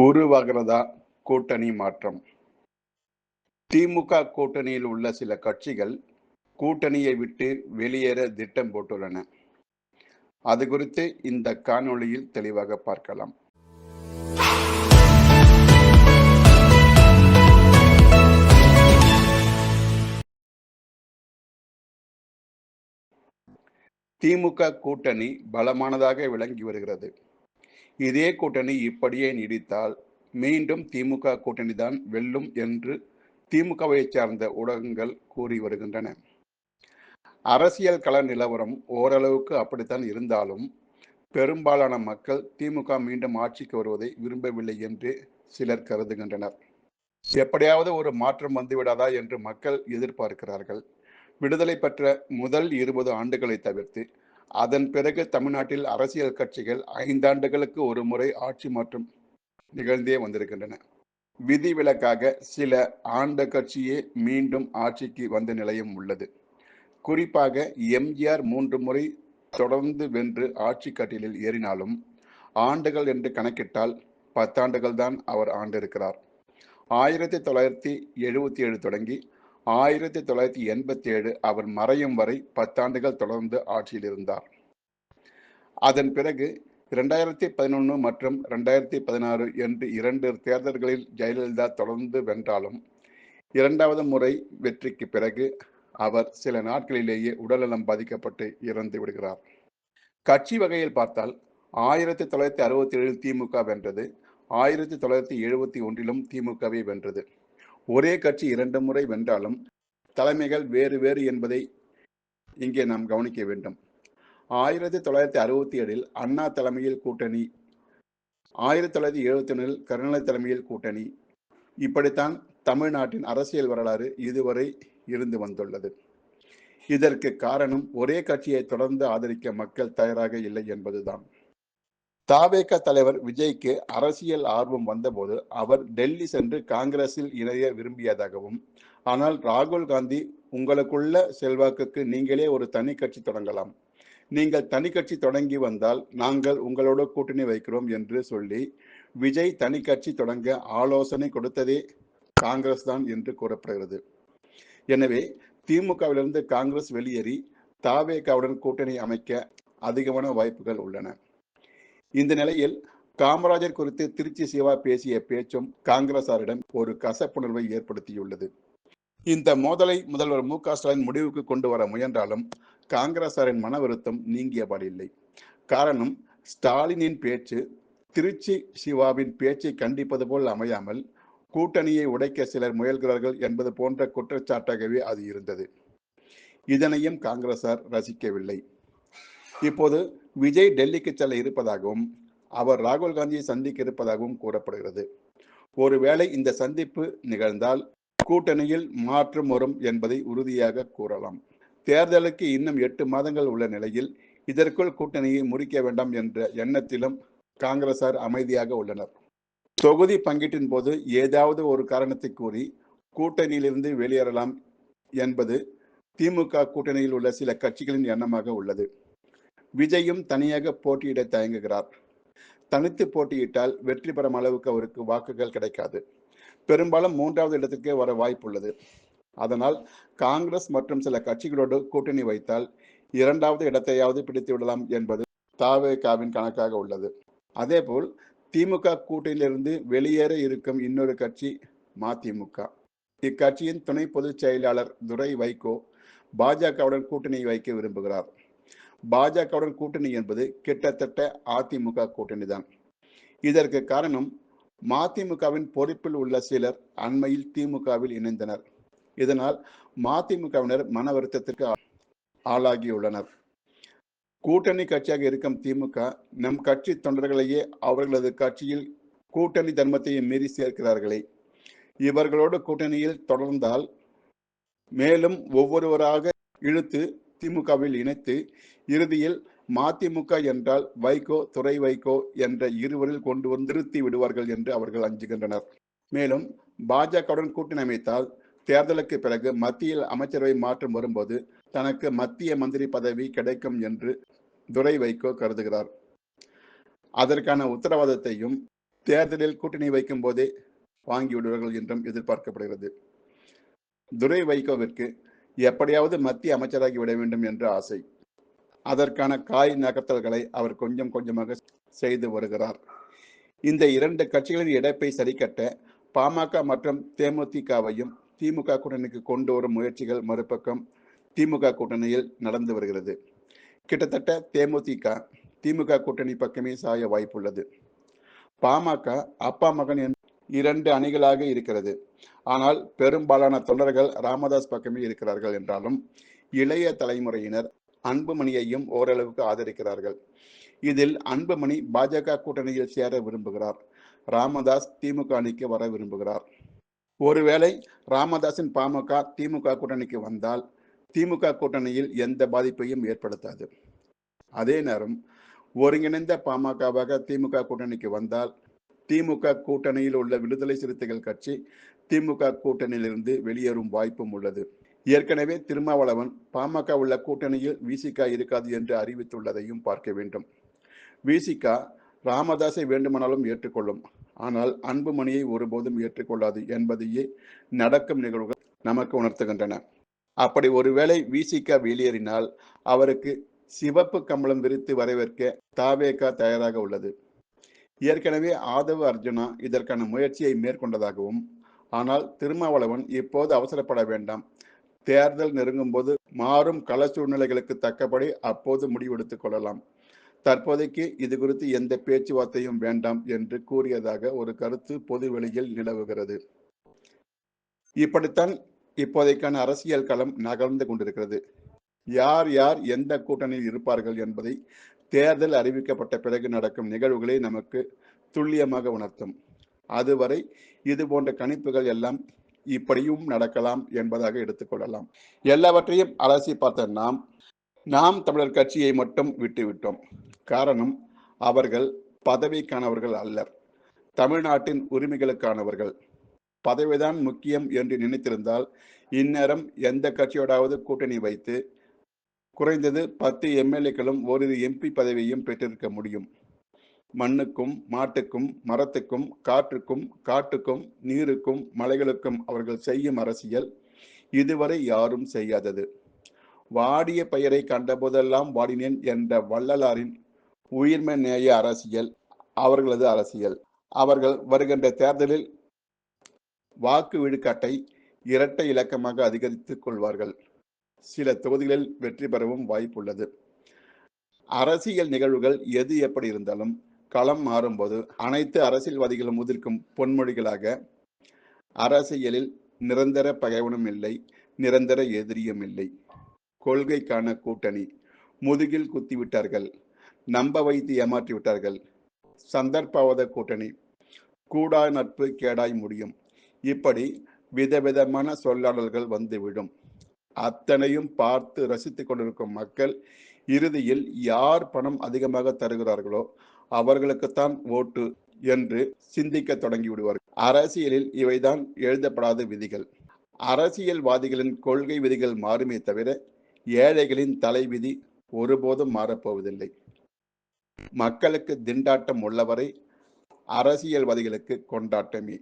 உருவாகிறதா? கூட்டணி மாற்றம். திமுக கூட்டணியில் உள்ள சில கட்சிகள் கூட்டணியை விட்டு வெளியேற திட்டம் போட்டுள்ளன. அது குறித்து இந்த காணொளியில் தெளிவாக பார்க்கலாம். திமுக கூட்டணி பலமானதாக விளங்கி வருகிறது. இதே கூட்டணி இப்படியே நீடித்தால் மீண்டும் திமுக கூட்டணி தான் வெல்லும் என்று திமுகவை சார்ந்த ஊடகங்கள் கூறி வருகின்றன. அரசியல் கள நிலவரம் ஓரளவுக்கு அப்படித்தான் இருந்தாலும் பெரும்பாலான மக்கள் திமுக மீண்டும் ஆட்சிக்கு வருவதை விரும்பவில்லை என்று சிலர் கருதுகின்றனர். எப்படியாவது ஒரு மாற்றம் வந்துவிடாதா என்று மக்கள் எதிர்பார்க்கிறார்கள். விடுதலை பெற்ற முதல் இருபது ஆண்டுகளை தவிர்த்து அதன் பிறகு தமிழ்நாட்டில் அரசியல் கட்சிகள் ஐந்தாண்டுகளுக்கு ஒரு முறை ஆட்சி மாற்றம் நிகழ்ந்தே வந்திருக்கின்றன. விதிவிலக்காக சில ஆண்ட கட்சியே மீண்டும் ஆட்சிக்கு வந்த நிலையும் உள்ளது. குறிப்பாக எம்ஜிஆர் மூன்று முறை தொடர்ந்து வென்று ஆட்சி கட்டிலில் ஏறினாலும் ஆண்டுகள் என்று கணக்கிட்டால் பத்தாண்டுகள் தான் அவர் ஆண்டிருக்கிறார். ஆயிரத்தி தொள்ளாயிரத்தி எழுபத்தி ஏழு தொடங்கி ஆயிரத்தி தொள்ளாயிரத்தி எண்பத்தி ஏழு அவர் மறையும் வரை பத்தாண்டுகள் தொடர்ந்து ஆட்சியில் இருந்தார். அதன் பிறகு இரண்டாயிரத்தி பதினொன்று மற்றும் ரெண்டாயிரத்தி பதினாறு என்று இரண்டு தேர்தல்களில் ஜெயலலிதா தொடர்ந்து வென்றாலும் இரண்டாவது முறை வெற்றிக்கு பிறகு அவர் சில நாட்களிலேயே உடல்நலம் பாதிக்கப்பட்டு இறந்து விடுகிறார். கட்சி வகையில் பார்த்தால் ஆயிரத்தி தொள்ளாயிரத்தி அறுபத்தி ஏழில் திமுக வென்றது ஆயிரத்தி தொள்ளாயிரத்தி எழுபத்தி ஒன்றிலும் திமுகவை வென்றது. ஒரே கட்சி இரண்டு முறை வென்றாலும் தலைமைகள் வேறு வேறு என்பதை இங்கே நாம் கவனிக்க வேண்டும். ஆயிரத்தி தொள்ளாயிரத்தி அறுபத்தி ஏழில் அண்ணா தலைமையில் கூட்டணி ஆயிரத்தி தொள்ளாயிரத்தி எழுபத்தி ஒன்றில் கருணாநிதி தலைமையில் கூட்டணி. இப்படித்தான் தமிழ்நாட்டின் அரசியல் வரலாறு இதுவரை இருந்து வந்துள்ளது. இதற்கு காரணம் ஒரே கட்சியை தொடர்ந்து ஆதரிக்க மக்கள் தயாராக இல்லை என்பதுதான். தாவேக தலைவர் விஜய்க்கு அரசியல் ஆர்வம் வந்தபோது அவர் டெல்லி சென்று காங்கிரஸில் இணைய விரும்பியதாகவும் ஆனால் ராகுல் காந்தி உங்களுக்குள்ள செல்வாக்குக்கு நீங்களே ஒரு தனி கட்சி தொடங்கலாம். நீங்கள் தனி கட்சி தொடங்கி வந்தால் நாங்கள் உங்களோட கூட்டணி வைக்கிறோம் என்று சொல்லி விஜய் தனி கட்சி தொடங்க ஆலோசனை கொடுத்ததே காங்கிரஸ் தான் என்று கூறப்படுகிறது. எனவே திமுகவிலிருந்து காங்கிரஸ் வெளியேறி தாவேகாவுடன் கூட்டணி அமைக்க அதிகமான வாய்ப்புகள் உள்ளன. இந்த நிலையில் காமராஜர் குறித்து திருச்சி சிவா பேசிய பேச்சும் காங்கிரசாரிடம் ஒரு கசப்புணர்வை ஏற்படுத்தியுள்ளது. இந்த மோதலை முதல்வர் மு க ஸ்டாலின் முடிவுக்கு கொண்டு வர முயன்றாலும் காங்கிரசாரின் மன வருத்தம் நீங்கியபாடில்லை காரணம் ஸ்டாலினின் பேச்சு திருச்சி சிவாவின் பேச்சை கண்டிப்பது போல் அமையாமல் கூட்டணியை உடைக்க சிலர் முயல்கிறார்கள் என்பது போன்ற குற்றச்சாட்டாகவே அது இருந்தது. இதனையும் காங்கிரசார் ரசிக்கவில்லை. இப்போது விஜய் டெல்லிக்கு செல்ல இருப்பதாகவும் அவர் ராகுல் காந்தியை சந்திக்க இருப்பதாகவும் கூறப்படுகிறது. ஒருவேளை இந்த சந்திப்பு நிகழ்ந்தால் கூட்டணியில் மாற்றம் வரும் என்பதை உறுதியாக கூறலாம். தேர்தலுக்கு இன்னும் எட்டு மாதங்கள் உள்ள நிலையில் இதற்குள் கூட்டணியை முறிக்க வேண்டாம் என்ற எண்ணத்திலும் காங்கிரசார் அமைதியாக உள்ளனர். தொகுதி பங்கீட்டின் போது ஏதாவது ஒரு காரணத்தை கூறி கூட்டணியிலிருந்து வெளியேறலாம் என்பது திமுக கூட்டணியில் உள்ள சில கட்சிகளின் எண்ணமாக உள்ளது. விஜயும் தனியாக போட்டியிட தயங்குகிறார். தனித்து போட்டியிட்டால் வெற்றி பெறும் அளவுக்கு அவருக்கு வாக்குகள் கிடைக்காது. பெரும்பாலும் மூன்றாவது இடத்துக்கே வர வாய்ப்புள்ளது. அதனால் காங்கிரஸ் மற்றும் சில கட்சிகளோடு கூட்டணி வைத்தால் இரண்டாவது இடத்தையாவது பிடித்து விடலாம் என்பது தாவேகாவின் கணக்காக உள்ளது. அதேபோல் திமுக கூட்டணியிலிருந்து வெளியேற இருக்கும் இன்னொரு கட்சி மதிமுக. இக்கட்சியின் துணை பொதுச் செயலாளர் துரை வைகோ பாஜகவுடன் கூட்டணி வைக்க விரும்புகிறார். பாஜகவுடன் கூட்டணி என்பது கிட்டத்தட்ட அதிமுக கூட்டணி தான் இதற்கு காரணம் மதிமுகவின் பொறுப்பில் உள்ள சிலர் அண்மையில் திமுகவில் இணைந்தனர். இதனால் மதிமுகவினர் மன வருத்தத்திற்கு ஆளாகியுள்ளனர். கூட்டணி கட்சியாக இருக்கும் திமுக நம் கட்சி தொண்டர்களையே அவர்களது கட்சியில் கூட்டணி தர்மத்தையும் மீறி சேர்க்கிறார்களே. இவர்களோடு கூட்டணியில் தொடர்ந்தால் மேலும் ஒவ்வொருவராக இழுத்து திமுகவில் இணைத்து இறுதியில் மதிமுக என்றால் வைகோ துறை வைகோ என்ற இருவரில் கொண்டு வந்து நிறுத்தி விடுவார்கள் என்று அவர்கள் அஞ்சுகின்றனர். மேலும் பாஜகவுடன் கூட்டணி அமைத்தால் தேர்தலுக்கு பிறகு மத்தியில் அமைச்சரவை மாற்றம் வரும்போது தனக்கு மத்திய மந்திரி பதவி கிடைக்கும் என்று துரை வைகோ கருதுகிறார். அதற்கான உத்தரவாதத்தையும் தேர்தலில் கூட்டணி வைக்கும் போதே வாங்கி விடுவார்கள் என்றும் எதிர்பார்க்கப்படுகிறது. துரை வைகோவிற்கு எப்படியாவது மத்திய அமைச்சராகி விட வேண்டும் என்ற ஆசை. அதற்கான காய் நகர்த்தல்களை அவர் கொஞ்சம் கொஞ்சமாக செய்து வருகிறார். இந்த இரண்டு கட்சிகளின் இடைப்பை சரிக்கட்ட பாமக மற்றும் தேமுதிகவையும் திமுக கூட்டணிக்கு கொண்டு வரும் முயற்சிகள் மறுபக்கம் திமுக கூட்டணியில் நடந்து வருகிறது. கிட்டத்தட்ட தேமுதிக திமுக கூட்டணி பக்கமே சாய வாய்ப்புள்ளது. பாமக அப்பா மகன் இரண்டு அணிகளாக இருக்கிறது. ஆனால் பெரும்பாலான தொண்டர்கள் ராமதாஸ் பக்கமே இருக்கிறார்கள் என்றாலும் இளைய தலைமுறையினர் அன்புமணியையும் ஓரளவுக்கு ஆதரிக்கிறார்கள். இதில் அன்புமணி பாஜக கூட்டணியில் சேர விரும்புகிறார். ராமதாஸ் திமுக அணிக்கு வர விரும்புகிறார். ஒருவேளை ராமதாஸின் பாமக திமுக கூட்டணிக்கு வந்தால் திமுக கூட்டணியில் எந்த பாதிப்பையும் ஏற்படுத்தாது. அதே நேரம் ஒருங்கிணைந்த பாமகவாக திமுக கூட்டணிக்கு வந்தால் திமுக கூட்டணியில் உள்ள விடுதலை சிறுத்தைகள் கட்சி திமுக கூட்டணியிலிருந்து வெளியேறும் வாய்ப்பும் உள்ளது. ஏற்கனவே திருமாவளவன் பாமக உள்ள கூட்டணியில் விசிக இருக்காது என்று அறிவித்துள்ளதையும் பார்க்க வேண்டும். விசிக ராமதாஸை வேண்டுமானாலும் ஏற்றுக்கொள்ளும். ஆனால் அன்புமணியை ஒருபோதும் ஏற்றுக்கொள்ளாது என்பதையே நடக்கும் நிகழ்வுகள் நமக்கு உணர்த்துகின்றன. அப்படி ஒருவேளை விசிக வெளியேறினால் அவருக்கு சிவப்பு கம்பளம் விரித்து வரவேற்க தாவேகா தயாராக உள்ளது. ஏற்கனவே ஆதவ அர்ஜுனா இதற்கான முயற்சியை மேற்கொண்டதாகவும் ஆனால் திருமாவளவன் இப்போது அவசரப்பட வேண்டாம். தேர்தல் நெருங்கும் போது மாறும் கள சூழ்நிலைகளுக்கு தக்கபடி அப்போது முடிவெடுத்துக் கொள்ளலாம். தற்போதைக்கு இது குறித்து எந்த பேச்சுவார்த்தையும் வேண்டாம் என்று கூறியதாக ஒரு கருத்து பொது வெளியில் நிலவுகிறது. இப்படித்தான் இப்போதைக்கான அரசியல் களம் நகர்ந்து கொண்டிருக்கிறது. யார் யார் எந்த கூட்டணியில் இருப்பார்கள் என்பதை தேர்தல் அறிவிக்கப்பட்ட பிறகு நடக்கும் நிகழ்வுகளை நமக்கு துல்லியமாக உணர்த்தும். அதுவரை இது போன்ற கணிப்புகள் எல்லாம் இப்படியும் நடக்கலாம் என்பதாக எடுத்துக்கொள்ளலாம் எல்லாவற்றையும் அலசி பார்த்த நாம் நாம் தமிழர் கட்சியை மட்டும் விட்டுவிட்டோம். காரணம் அவர்கள் பதவிக்கானவர்கள் அல்லர் தமிழ்நாட்டின் உரிமைகளுக்கானவர்கள். பதவிதான் முக்கியம் என்று நினைத்திருந்தால் இந்நேரம் எந்த கட்சியோடாவது கூட்டணி வைத்து குறைந்தது பத்து எம்எல்ஏக்களும் ஓரிரு எம்பி பதவியையும் பெற்றிருக்க முடியும். மண்ணுக்கும் மாட்டுக்கும் மரத்துக்கும் காற்றுக்கும் காட்டுக்கும் நீருக்கும் மலைகளுக்கும் அவர்கள் செய்யும் அரசியல் இதுவரை யாரும் செய்யாதது. வாடிய பெயரை கண்டபோதெல்லாம் வாடினேன் என்ற வள்ளலாரின் உயிர்மை நேய அரசியல் அவர்களது அரசியல். அவர்கள் வருகின்ற தேர்தலில் வாக்கு விழுக்காட்டை இரட்டை இலக்கமாக அதிகரித்துக் கொள்வார்கள். சில தொகுதிகளில் வெற்றி பெறவும் வாய்ப்புள்ளது. அரசியல் நிகழ்வுகள் எது எப்படி இருந்தாலும் களம் மாறும்போது அனைத்து அரசியல்வாதிகளும் முதிர்க்கும் பொன்மொழிகளாக அரசியலில் நிரந்தர பகைவனும் இல்லை நிரந்தர எதிரியும் இல்லை. கொள்கைக்கான கூட்டணி. முதுகில் குத்திவிட்டார்கள். நம்ப வைத்து ஏமாற்றி விட்டார்கள் சந்தர்ப்பவாத கூட்டணி. கூடா நட்பு கேடாய் முடியும். இப்படி விதவிதமான சொல்லாடல்கள் வந்துவிடும். அத்தனையும் பார்த்து ரசித்துக் கொண்டிருக்கும் மக்கள் இறுதியில் யார் பணம் அதிகமாக தருகிறார்களோ அவர்களுக்குத்தான் ஓட்டு என்று சிந்திக்க தொடங்கி விடுவார்கள் அரசியலில் இவைதான் எழுதப்படாத விதிகள். அரசியல்வாதிகளின் கொள்கை விதிகள் மாறுமே தவிர ஏழைகளின் தலைவிதி ஒருபோதும் மாறப்போவதில்லை. மக்களுக்கு திண்டாட்டம் உள்ளவரை அரசியல்வாதிகளுக்கு கொண்டாட்டமே.